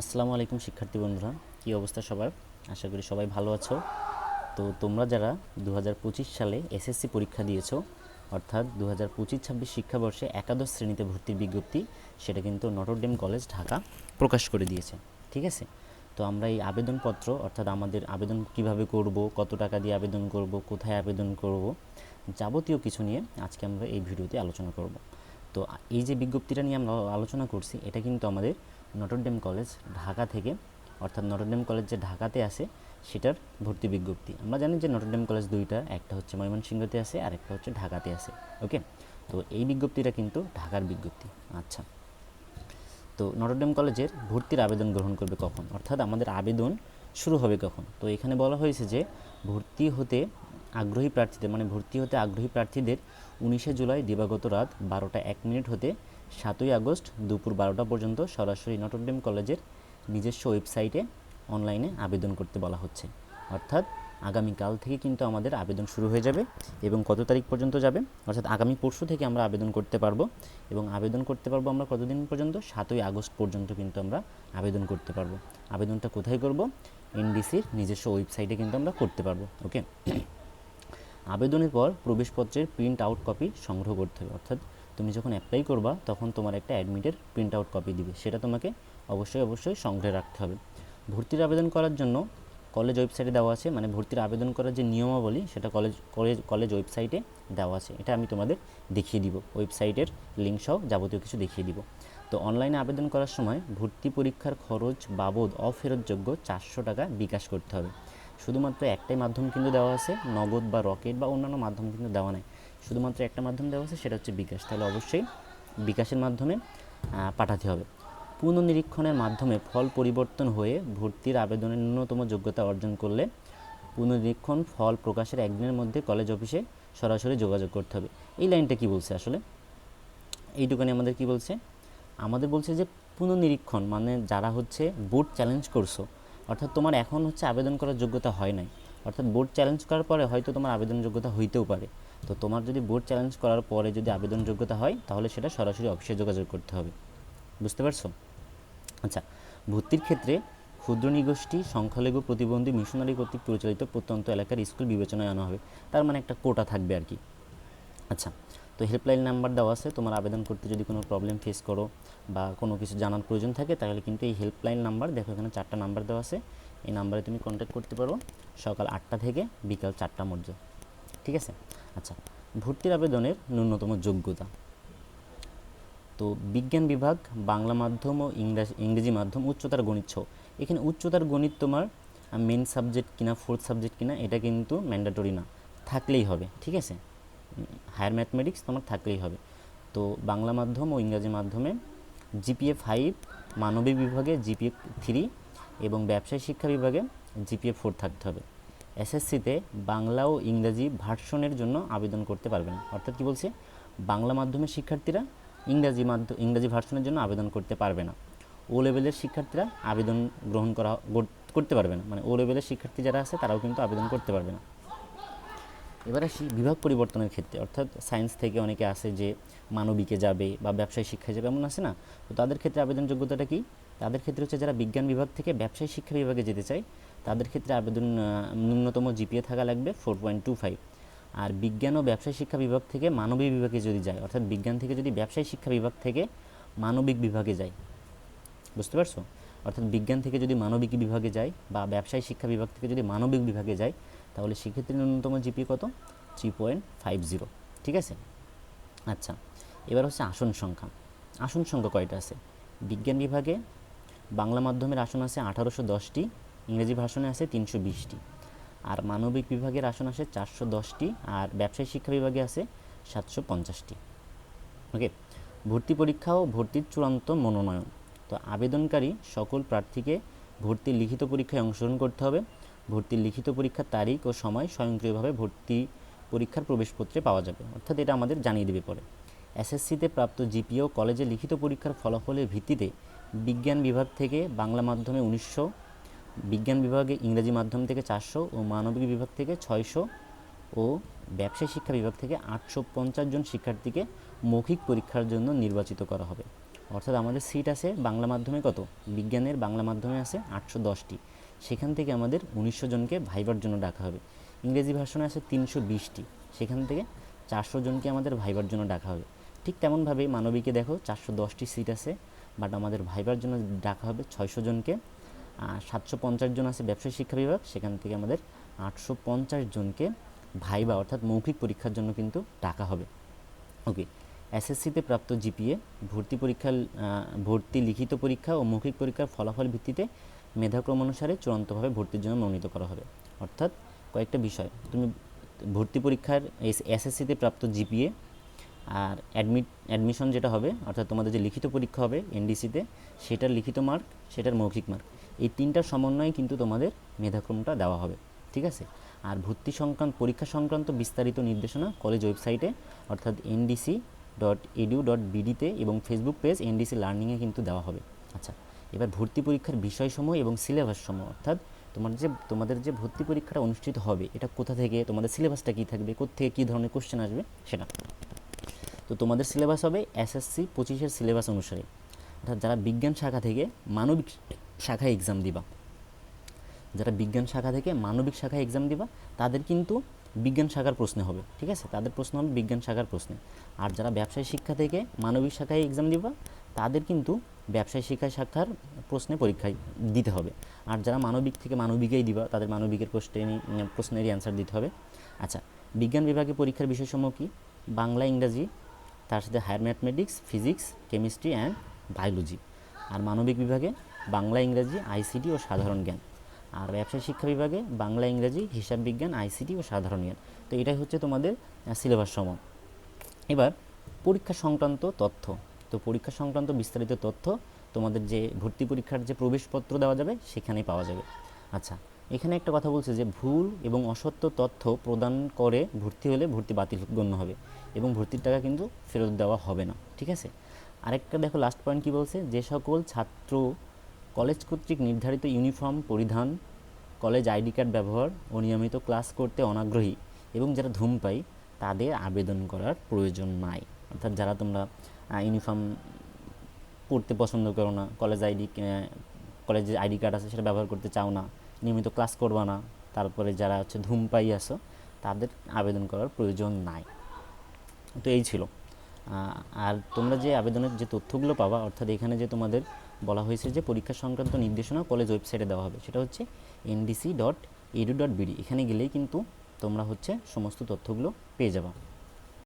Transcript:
আসসালামু আলাইকুম, শিক্ষার্থী বন্ধুরা। কী অবস্থা সবার? আশা করি সবাই ভালো আছো। তো তোমরা যারা দু হাজার পঁচিশ সালে এসএসসি পরীক্ষা দিয়েছ, অর্থাৎ দু হাজার পঁচিশ ছাব্বিশ শিক্ষাবর্ষে একাদশ শ্রেণীতে ভর্তির বিজ্ঞপ্তি, সেটা কিন্তু নটরডেম কলেজ ঢাকা প্রকাশ করে দিয়েছে। ঠিক আছে? তো আমরা এই আবেদনপত্র, অর্থাৎ আমাদের আবেদন কীভাবে করব, কত টাকা দিয়ে আবেদন করব, কোথায় আবেদন করব, যাবতীয় কিছু নিয়ে আজকে আমরা এই ভিডিওতে আলোচনা করব। তো এই যে বিজ্ঞপ্তিটা নিয়ে আমরা আলোচনা করছি, এটা কিন্তু আমাদের নটরডেম কলেজ ঢাকা থেকে, অর্থাৎ নটরডেম কলেজ যে ঢাকাতে আছে, সেটার ভর্তি বিজ্ঞপ্তি। আমরা জানি যে নটরডেম কলেজ দুইটা, একটা হচ্ছে ময়মনসিংহতে আছে, আর একটা হচ্ছে ঢাকাতে আছে, ওকে? তো এই বিজ্ঞপ্তিটা কিন্তু ঢাকার বিজ্ঞপ্তি। আচ্ছা। তো নটরডেম কলেজের ভর্তির আবেদন গ্রহণ করবে কখন? অর্থাৎ আমাদের আবেদন শুরু হবে কখন? তো এখানে বলা হয়েছে যে ভর্তি হতে আগ্রহী প্রার্থীদের মানে ভর্তি হতে আগ্রহী প্রার্থীদের উনিশে জুলাই দিবাগত রাত বারোটা এক মিনিট হতে সাতই আগস্ট দুপুর বারোটা পর্যন্ত সরাসরি নটরডেম কলেজের নিজস্ব ওয়েবসাইটে অনলাইনে আবেদন করতে বলা হচ্ছে। অর্থাৎ আগামীকাল থেকে কিন্তু আমাদের আবেদন শুরু হয়ে যাবে এবং কত তারিখ পর্যন্ত যাবে? অর্থাৎ আগামী পরশু থেকে আমরা আবেদন করতে পারব এবং আবেদন করতে পারব আমরা কতদিন পর্যন্ত? সাতই আগস্ট পর্যন্ত কিন্তু আমরা আবেদন করতে পারব। আবেদনটা কোথায় করব? এনডিসির নিজস্ব ওয়েবসাইটে কিন্তু আমরা করতে পারব, ওকে? আবেদনের পর প্রবেশপত্রের প্রিন্ট আউট কপি সংগ্রহ করতে হবে। অর্থাৎ তুমি যখন অ্যাপ্লাই করবা, তখন তোমার একটা অ্যাডমিটের প্রিন্ট আউট কপি দিবে। সেটা তোমাকে অবশ্যই অবশ্যই সংগ্রহে রাখতে হবে। ভর্তির আবেদন করার জন্য কলেজ ওয়েবসাইটে দেওয়া আছে মানে ভর্তির আবেদন করার যে নিয়মাবলী, সেটা কলেজ কলেজ কলেজ ওয়েবসাইটে দেওয়া আছে। এটা আমি তোমাদের দেখিয়ে দিব। ওয়েবসাইটের লিঙ্ক সহ যাবতীয় কিছু দেখিয়ে দিব। তো অনলাইনে আবেদন করার সময় ভর্তি পরীক্ষার খরচ বাবদ অফেরতযোগ্য চারশো টাকা বিকাশ করতে হবে। শুধুমাত্র একটাই মাধ্যম কিন্তু দেওয়া আছে, নগদ বা রকেট বা অন্যান্য মাধ্যম কিন্তু দেওয়া নেই। শুধুমাত্র একটা মাধ্যম দেওয়া আছে সেটা হচ্ছে বিকাশ। তাহলে অবশ্যই বিকাশের মাধ্যমে পাঠাতে হবে। পুনর্নিরীক্ষণের মাধ্যমে ফল পরিবর্তন হয়ে ভর্তির আবেদনের ন্যূনতম যোগ্যতা অর্জন করলে পুনর্নিরীক্ষণ ফল প্রকাশের একদিনের মধ্যে কলেজ অফিসে সরাসরি যোগাযোগ করতে হবে। এই লাইনটা কি বলছে আসলে? এইটুকানি আমাদের কি বলছে? আমাদের বলছে যে পুনর্নিরীক্ষণ মানে যারা হচ্ছে বোর্ড চ্যালেঞ্জ করছ, অর্থাৎ তোমার এখন হচ্ছে আবেদন করার যোগ্যতা হয় নাই, অর্থাৎ বোর্ড চ্যালেঞ্জ করার পরে হয়তো তোমার আবেদন যোগ্যতা হইতেও পারে। তো তোমার যদি বোর্ড চ্যালেঞ্জ করার পরে যদি আবেদন যোগ্যতা হয়, তাহলে সেটা সরাসরি অফিসে যোগাযোগ করতে হবে। বুঝতে পারছ? আচ্ছা ভর্তির ক্ষেত্রে ক্ষুদ্র নিগোষ্ঠী, সংখ্যালঘু প্রতিবন্ধী মিশনারি কর্তৃক পরিচালিত প্রত্যন্ত এলাকার স্কুল বিবেচনায় আনা হবে। তার মানে একটা কোটা থাকবে আর কি। আচ্ছা তো হেল্পলাইন নাম্বার দেওয়া আছে। তোমার আবেদন করতে যদি কোনো প্রবলেম ফেস করো বা কোনো কিছু জানার প্রয়োজন থাকে, তাহলে কিন্তু এই হেল্পলাইন নাম্বার দেখো এখানে চারটা নাম্বার দেওয়া আছে। এই নাম্বারে তুমি কন্ট্যাক্ট করতে পারো সকাল আটটা থেকে বিকাল চারটা মধ্যে ঠিক আছে? আচ্ছা ভর্তির আবেদনের ন্যূনতম যোগ্যতা। তো বিজ্ঞান বিভাগ, বাংলা মাধ্যম ও ইংরাজি, ইংরেজি মাধ্যম, উচ্চতার গণিত সহ এখানে উচ্চতার গণিত তোমার মেন সাবজেক্ট কিনা ফোর্থ সাবজেক্ট কিনা, এটা কিন্তু ম্যান্ডাটরি না। থাকলেই হবে, ঠিক আছে? হায়ার ম্যাথমেটিক্স তোমার থাকলেই হবে। তো বাংলা মাধ্যম ও ইংরাজি মাধ্যমে জিপিএ ফাইভ মানবিক বিভাগে জিপিএ থ্রি এবং ব্যবসায় শিক্ষা বিভাগে জিপিএ ফোর থাকতে হবে। এসএসসিতে বাংলা ও ইংরাজি ভার্সনের জন্য আবেদন করতে পারবে না অর্থাৎ কি বলছে? বাংলা মাধ্যমের শিক্ষার্থীরা ইংরাজি মাধ্যম ইংরাজি ভার্সনের জন্য আবেদন করতে পারবে না। ও লেভেলের শিক্ষার্থীরা আবেদন গ্রহণ করা করতে পারবে না। মানে ও লেভেলের শিক্ষার্থী যারা আছে, তারাও কিন্তু আবেদন করতে পারবে না। এবার আসি বিভাগ পরিবর্তনের ক্ষেত্রে। অর্থাৎ সায়েন্স থেকে অনেকে আসে যে মানবিকে যাবে বা ব্যবসায় শিক্ষায় যাবে, এমন আছে না? তো তাদের ক্ষেত্রে আবেদন যোগ্যতাটা কি? তাদের ক্ষেত্রে হচ্ছে যারা বিজ্ঞান বিভাগ থেকে ব্যবসায় শিক্ষা বিভাগে যেতে চায় তাদের ক্ষেত্রে আবেদন ন্যূনতম জিপিএ থাকা লাগবে ফোর পয়েন্ট টু ফাইভ আর বিজ্ঞান ও ব্যবসায় শিক্ষা বিভাগ থেকে মানবিক বিভাগে যদি যায়, অর্থাৎ বিজ্ঞান থেকে যদি ব্যবসায় শিক্ষা বিভাগ থেকে মানবিক বিভাগে যায়। বুঝতে পারছ? অর্থাৎ বিজ্ঞান থেকে যদি মানবিক বিভাগে যায় বা ব্যবসায় শিক্ষা বিভাগ থেকে যদি মানবিক বিভাগে যায়, তাহলে সেক্ষেত্রে ন্যূনতম জিপি কত? থ্রি পয়েন্ট ফাইভ জিরো ঠিক আছে? আচ্ছা এবার হচ্ছে আসন সংখ্যা। আসন সংখ্যা কয়টা আছে? বিজ্ঞান বিভাগে বাংলা মাধ্যমের আসন আছে আঠারোশো দশটি ইংরেজি ভাষণে আছে তিনশো বিশটি, আর মানবিক বিভাগের আসন আছে চারশো দশটি, আর ব্যবসায় শিক্ষা বিভাগে আছে সাতশো পঞ্চাশটি। ওকে ভর্তি পরীক্ষা ও ভর্তির চূড়ান্ত মনোনয়ন। তো আবেদনকারী সকল প্রার্থীকে ভর্তির লিখিত পরীক্ষায় অংশগ্রহণ করতে হবে। ভর্তির লিখিত পরীক্ষার তারিখ ও সময় স্বয়ংক্রিয়ভাবে ভর্তি পরীক্ষার প্রবেশপত্রে পাওয়া যাবে। অর্থাৎ এটা আমাদের জানিয়ে দেবে পরে। এসএসসিতে প্রাপ্ত জিপিও কলেজে লিখিত পরীক্ষার ফলাফলের ভিত্তিতে বিজ্ঞান বিভাগ থেকে বাংলা মাধ্যমে উনিশশো বিজ্ঞান বিভাগে ইংরেজি মাধ্যম থেকে চারশো ও মানবিক বিভাগ থেকে ছয়শো ও ব্যবসায় শিক্ষা বিভাগ থেকে আটশো পঞ্চাশ জন শিক্ষার্থীকে মৌখিক পরীক্ষার জন্য নির্বাচিত করা হবে। অর্থাৎ আমাদের সিট আছে বাংলা মাধ্যমে কত? বিজ্ঞানের বাংলা মাধ্যমে আছে আটশো দশটি। সেখান থেকে আমাদের উনিশশো জনকে ভাইবার জন্য ডাকা হবে। ইংরেজি ভার্সনে আছে তিনশো বিশটি। সেখান থেকে চারশো জনকে আমাদের ভাইবার জন্য ডাকা হবে। ঠিক তেমনভাবে মানবিকে দেখো, চারশো দশটি সিট আছে, বাট আমাদের ভাইবার জন্য ডাকা হবে ছয়শো জনকে। সাতশো পঞ্চাশ জন আছে ব্যবসায়ী শিক্ষা বিভাগ, সেখান থেকে আমাদের আটশো পঞ্চাশ জনকে ভাইবা অর্থাৎ মৌখিক পরীক্ষার জন্য কিন্তু ডাকা হবে। ওকে এসএসসিতে প্রাপ্ত জিপিএ ভর্তি পরীক্ষা ভর্তি লিখিত পরীক্ষা ও মৌখিক পরীক্ষার ফলাফল ভিত্তিতে মেধাক্রম অনুসারে চূড়ান্তভাবে ভর্তির জন্য মনোনীত করা হবে। অর্থাৎ কয়েকটা বিষয়, তুমি ভর্তি পরীক্ষার এসএসসিতে প্রাপ্ত জিপিএ আর অ্যাডমিট অ্যাডমিশন যেটা হবে, অর্থাৎ তোমাদের যে লিখিত পরীক্ষা হবে এনডিসিতে সেটার লিখিত মার্ক সেটার মৌখিক মার্ক এই তিনটার সমন্বয়ে কিন্তু তোমাদের মেধাক্রমটা দেওয়া হবে, ঠিক আছে? আর ভর্তি সংক্রান্ত, পরীক্ষা সংক্রান্ত বিস্তারিত নির্দেশনা কলেজ ওয়েবসাইটে অর্থাৎ এনডিসি ডট এডিউ ডট বিডিতে এবং ফেসবুক পেজ এনডিসি লার্নিংয়ে কিন্তু দেওয়া হবে। আচ্ছা এবার ভর্তি পরীক্ষার বিষয়সমূহ এবং সিলেবাস সমূহ, অর্থাৎ তোমার যে, তোমাদের যে ভর্তি পরীক্ষাটা অনুষ্ঠিত হবে, এটা কোথা থেকে, তোমাদের সিলেবাসটা কী থাকবে কোথেকে কী ধরনের কোশ্চেন আসবে, সেটা। তো তোমাদের সিলেবাস হবে এসএসসি পঁচিশের সিলেবাস অনুসারে। অর্থাৎ যারা বিজ্ঞান শাখা থেকে মানবিক শাখায় এক্সাম দিবা। যারা বিজ্ঞান শাখা থেকে মানবিক শাখায় এক্সাম দিবা, তাদের কিন্তু বিজ্ঞান শাখার প্রশ্নে হবে, ঠিক আছে? তাদের প্রশ্ন হবে বিজ্ঞান শাখার প্রশ্নে। আর যারা ব্যবসায় শিক্ষা থেকে মানবিক শাখায় এক্সাম দিবা, তাদের কিন্তু ব্যবসায় শিক্ষা শাখার প্রশ্নে পরীক্ষায় দিতে হবে। আর যারা মানবিক থেকে মানবিকেই দিবা, তাদের মানবিকের প্রশ্নে প্রশ্নেরই অ্যান্সার দিতে হবে। আচ্ছা বিজ্ঞান বিভাগে পরীক্ষার বিষয়সমূহ কি? বাংলা, ইংরাজি, তার সাথে higher mathematics physics chemistry and biology আর মানবিক বিভাগে? বাংলা, ইংরাজি, আইসিটি ও সাধারণ জ্ঞান। আর ব্যবসায় শিক্ষা বিভাগে বাংলা, ইংরাজি, হিসাব বিজ্ঞান, আইসিটি ও সাধারণ জ্ঞান। তো এটাই হচ্ছে তোমাদের সিলেবাস সম এবার পরীক্ষা সংক্রান্ত তথ্য। তো পরীক্ষা সংক্রান্ত বিস্তারিত তথ্য তোমাদের যে ভর্তি পরীক্ষার যে প্রবেশপত্র দেওয়া যাবে, সেখানেই পাওয়া যাবে। আচ্ছা এখানে একটা কথা বলছে যে ভুল এবং অসত্য তথ্য প্রদান করে ভর্তি হলে ভর্তি বাতিল গণ্য হবে এবং ভর্তির টাকা কিন্তু ফেরত দেওয়া হবে না। ঠিক আছে? আরেকটা দেখো লাস্ট পয়েন্ট কী বলছে? যে সকল ছাত্র কলেজ কর্তৃক নির্ধারিত ইউনিফর্ম, পরিধান, কলেজ আইডি কার্ড ব্যবহার ও নিয়মিত ক্লাস করতে অনাগ্রহী এবং যারা ধূমপাই তাদের আবেদন করার প্রয়োজন নাই। অর্থাৎ যারা তোমরা ইউনিফর্ম পড়তে পছন্দ করো না, কলেজ আইডি কলেজের আইডি কার্ড আছে সেটা ব্যবহার করতে চাও না, নিয়মিত ক্লাস করবা না, তারপরে যারা হচ্ছে ধূমপাই আসো তাদের আবেদন করার প্রয়োজন নাই। তো এই ছিল। আর তোমরা যে আবেদনের যে তথ্যগুলো পাবা, অর্থাৎ এখানে যে তোমাদের বলা হয়েছে যে পরীক্ষা সংক্রান্ত নির্দেশনা কলেজ ওয়েবসাইটে দেওয়া হবে। সেটা হচ্ছে NDC dot edu dot BD এখানে গেলেই কিন্তু তোমরা হচ্ছে সমস্ত তথ্যগুলো পেয়ে যাবা।